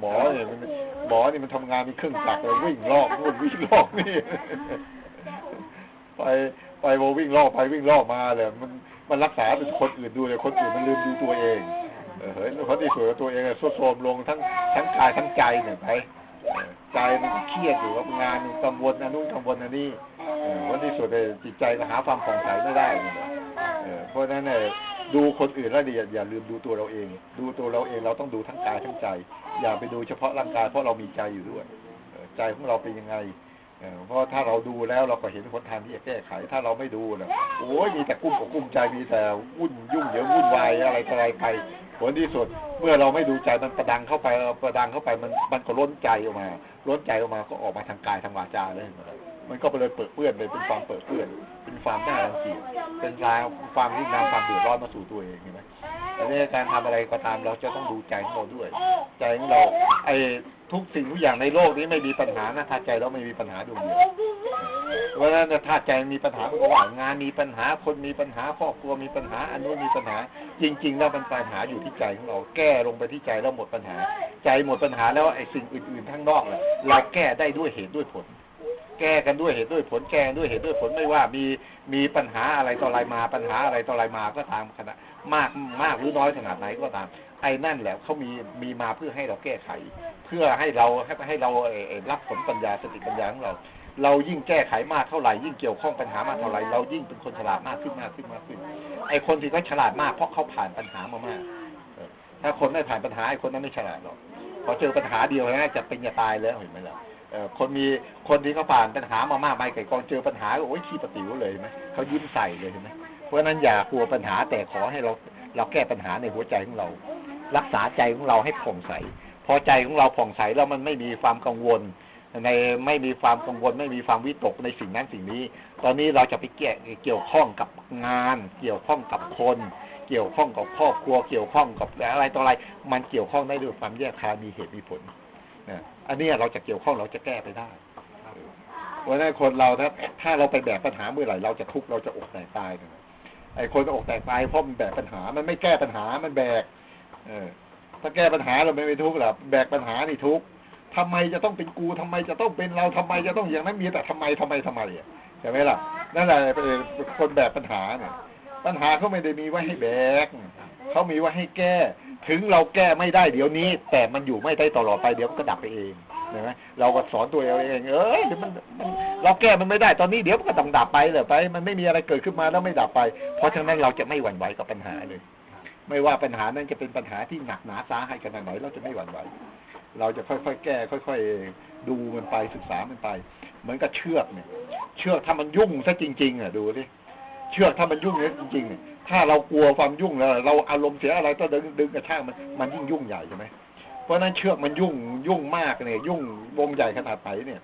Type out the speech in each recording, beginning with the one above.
หมอเนี่ยมันหมอนี่มันทำงานมีเครื่องจักรเลยวิ่งรอบนู่นวิ่งรอบนี่ ไปไปโมวิ่งรอบไปวิ่งรอบมาเลยมันมันรักษาเป็นคนอื่นดูเลยคนอื่นมันลืมดูตัวเองเออเฮ้ยคนที่สวยกับตัวเองอะสุดโทรมลงทั้งทั้งกายทั้งใจเนี่ยไปเออใจมันก็เครียดอยู่กับงานกังวลอันนู้นกังวลอันนี้เออวันที่สุดเลยจิตใจก็หาความผ่องใสไม่ได้เนี่ยเออเพราะฉะนั้นเนี่ย ดูคนอื่นแล้วอย่าอย่าลืมดูตัวเราเอง ดูตัวเราเองเราต้องดูทั้งกายทั้งใจ อย่าไปดูเฉพาะร่างกายเพราะเรามีใจอยู่ด้วยใจของเราเป็นยังไงเพราะถ้าเราดูแล้วเราก็เห็นคนทางที่จะแก้ไข ถ้าเราไม่ดูเนี่ยโอ้ยมีแต่กุ้มอกกุ้มใจมีแต่วุ่นยุ่งเหยิงวุ่นวายอะไรอะไรไป ผลที่สุดเมื่อเราไม่ดูใจมันประดังเข้าไปประดังเข้าไปมันมันก็ล้นใจออกมาล้นใจออกมาก็ออกมาทางกายทางวาจาเลยมันก็ไปเลยเปิดเปื้อนเลยเป็นความเปิดเปื้อน เป็นความน้ารังเกียจเป็นความความที่นำความเดือดร้อนมาสู่ตัวเองเห็นไหมอันนี้การทำอะไรก็ตามเราจะต้องดูใจของเราด้วย ใจของเราไอ้ทุกสิ่งทุกอย่างในโลกนี้ไม่มีปัญหานะถ้าใจเราไม่มีปัญหาดวงเดียว เพราะฉะนั้นถ้าใจมีปัญหามันก็ว่างานมีปัญหาคนมีปัญหาครอบครัวมีปัญหาอันนู้นมีปัญหา จริงๆแล้วมันปัญหาอยู่ที่ใจของเราแก้ลงไปที่ใจแล้วหมดปัญหา ใจหมดปัญหาแล้วไอ้สิ่งอื่นๆทั้งนอกเนี่ยเราแก้ได้ด้วยเหตุด้วยผล แก้กันด้วยเหตุด้วยผลแก้ด้วยเหตุด้วยผลไม่ว่ามีมีปัญหาอะไรต่ออะไรมาปัญหาอะไรต่ออะไรมาก็ตามขนาดมากมากหรือน้อยขนาดไหนก็ตามไอ้นั่นแหละเขามีมีมาเพื่อให้เราแก้ไข เพื่อให้เราให้ให้เราเอ่อรับผลปัญญาสติปัญญาของเรา เรายิ่งแก้ไขมากเท่าไหร่ยิ่งเกี่ยวข้องปัญหามากเท่าไหร่เรายิ่งเป็นคนฉลาดมากขึ้นมากขึ้นมากขึ้น ไอ้คนที่เขาฉลาดมากเพราะเขาผ่านปัญหามามากถ้าคนไม่ผ่านปัญหาไอ้คนนั้นไม่ฉลาดหรอกพอเจอปัญหาเดียวนะจะเป็นจะตายแล้วเห็นไหมล่ะเอคนมีคนที่เขาผ่านปัญหามามากมายไก่กองเจอปัญหาโอ้ยขี้ประติ๋วเลยเห็นไหมเขายิ้มใส่เลยเห็นไหมเพราะนั้นอย่ากลัวปัญหาแต่ขอให้เราเราแก้ปัญหาในหัวใจของเรา รักษาใจของเราให้ผ่องใส พอใจของเราผ่องใสแล้วมันไม่มีความกังวล ในไม่มีความกังวลไม่มีความวิตกในสิ่งนั้นสิ่งนี้ ตอนนี้เราจะไปเกี่ยวเกี่ยวข้องกับงาน เกี่ยวข้องกับคน เกี่ยวข้องกับครอบครัว เกี่ยวข้องกับอะไรต่ออะไร มันเกี่ยวข้องได้ด้วยความแยกคายมีเหตุมีผลนะอันนี้เราจะเกี่ยวข้องเราจะแก้ไปได้เพราะนั้นคนเราถ้าถ้าเราไปแบกปัญหาเมื่อไหร่เราจะทุกข์เราจะอกแตกตายนะไอ้คนอกแตกตายเพราะมันแบกปัญหา มันไม่แก้ปัญหามันแบก เออถ้าแก้ปัญหาเราไม่ไปทุกข์หรอกแบกปัญหานี่ทุกข์ ทำไมจะต้องเป็นกูทำไมจะต้องเป็นเราทำไมจะต้องอย่างนั้นมีแต่ทำไมทำไมทำไมอะใช่ไหมล่ะนั่นแหละเป็นคนแบกปัญหาเนี่ยปัญหาเขาไม่ได้มีไว้ให้แบกเขามีไว้ให้แก้ ถึงเราแก้ไม่ได้เดี๋ยวนี้ แต่มันอยู่ไม่ได้ตลอดไปเดี๋ยวก็ดับไปเองใช่ไหมเราก็สอนตัวเราเองเอ้ยเดี๋ยวมันมันเราแก้มันไม่ได้ตอนนี้เดี๋ยวก็ต้องดับไปเลยไป มันไม่มีอะไรเกิดขึ้นมาแล้วไม่ดับไป เพราะฉะนั้นเราจะไม่หวั่นไหวกับปัญหาเลย ไม่ว่าปัญหานั้นจะเป็นปัญหาที่หนักหนาสาหัสขนาดไหนเราจะไม่หวั่นไหว เราจะค่อยๆ แก้ ค่อย ๆ ดูมันไปศึกษามันไป เหมือนกับเชือกเนี่ย เชือกถ้ามันยุ่งซะจริง ๆอะดูดิเชือกถ้ามันยุ่งเนี่ยจริงๆเนี่ยถ้าเรากลัวความยุ่งแล้วเราอารมณ์เสียอะไรต้องดึงดึงกระชากมันมันยิ่งยุ่งใหญ่ใช่ไหมเพราะนั้นเชือกมันยุ่งยุ่งมากเนี่ย ยุ่งวงใหญ่ขนาดไหนเนี่ย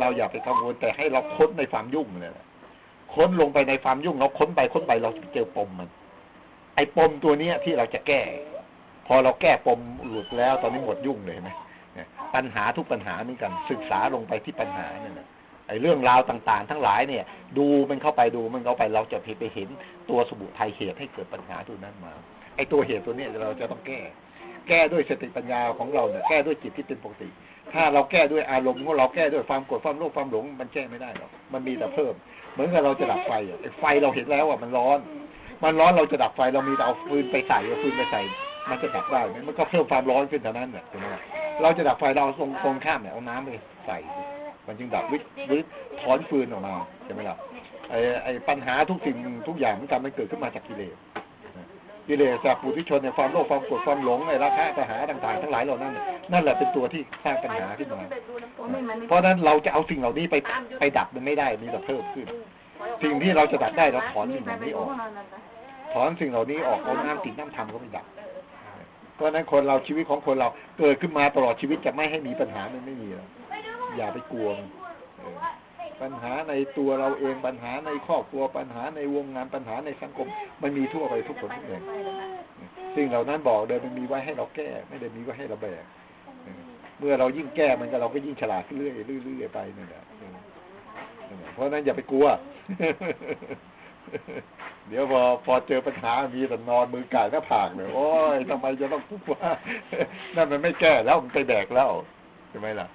เราอย่าไปกังวลแต่ให้เราค้นในความยุ่งเลยแหละค้นลงไปในความยุ่งเราค้นไปค้นไปเราเจอปมมัน ไอ้ปมตัวเนี้ยที่เราจะแก้ พอเราแก้ปมหลุดแล้ว ตอนนี้หมดยุ่งเลยไหม ปัญหาทุกปัญหาเหมือนกัน ศึกษาลงไปที่ปัญหาเนี่ยนะไอ้เรื่องราวต่างๆ ทั้งหลายเนี่ย ดูมันเข้าไปดูมันเข้าไปเราจะไปเห็นตัวสมุทัยเหตุให้เกิดปัญหาตัวนั้นมาไอ้ตัวเหตุตัวนี้เราจะต้องแก้ แก้ด้วยสติปัญญาของเราเนี่ยแก้ด้วยจิตที่เป็นปกติ ถ้าเราแก้ด้วยอารมณ์ของเราแก้ด้วยความโกรธความโลภความหลง มันแก้ไม่ได้หรอกมันมีแต่เพิ่ม เหมือนกับเราจะดับไฟอะไอ้ไฟเราเห็นแล้วอะมันร้อน มันร้อนเราจะดับไฟเรามีแต่เอาฟืนไปใส่เอาฟืนไปใส่ มันจะดับได้ไหมมันก็เพิ่มความร้อนขึ้นเท่านั้นเนี่ยใช่ไหม เราจะดับไฟเราเอาตรงตรงข้ามเนี่ยเอาน้ำไปใส่ มันจึงดับวิวิถอนฟืนออกมาใช่ไหมล่ะไอ้ไอ้ปัญหาทุกสิ่งทุกอย่างมันทำมันเกิดขึ้นมาจากกิเลสกิเลสจากปุถุชนในยความโลภความโกรธความหลงไอ้ราคะตัณหาต่างๆ ทั้งหลายเหล่านั้นน่ะนั่นแหละเป็นตัวที่สร้างปัญหาขึ้นมา เพราะฉะนั้นเราจะเอาสิ่งเหล่านี้ไปไปดับมันไม่ได้มีแต่เพิ่มขึ้น สิ่งที่เราจะดับได้เราถอนสิ่งเหล่านี้ออก ถอนสิ่งเหล่านี้ออกเอาน้ำติดน้ำทำก็ไม่ดับ เพราะฉะนั้นคนเราชีวิตของคนเราเกิดขึ้นมาตลอดชีวิตจะไม่ให้มีปัญหามันไม่มีหรอกอย่าไปกลัวมันเออปัญหาในตัวเราเองปัญหาในครอบครัวปัญหาในวงงานปัญหาในสังคม มันมีทั่วไปทุกคนทุกแห่งสิ่งเหล่านั้นบอกเลยมันมีไว้ให้เราแก้ ไม่ได้มีไว้ให้เราแบกเออเมื่อเรายิ่งแก้มันก็เราก็ยิ่งฉลาดขึ้นเรื่อยๆเรื่อยๆไปนั่นแหละเออนั่นแหละเพราะฉะนั้นอย่าไปกลัว เดี๋ยวพอพอเจอปัญหามีแต่นอนมือไก่หน้าผากเลยโอ้ยทำไมจะต้องทุกข์ว่านั่นมันไม่แก้แล้วมันไปแดกแล้วใช่ไหมล่ะ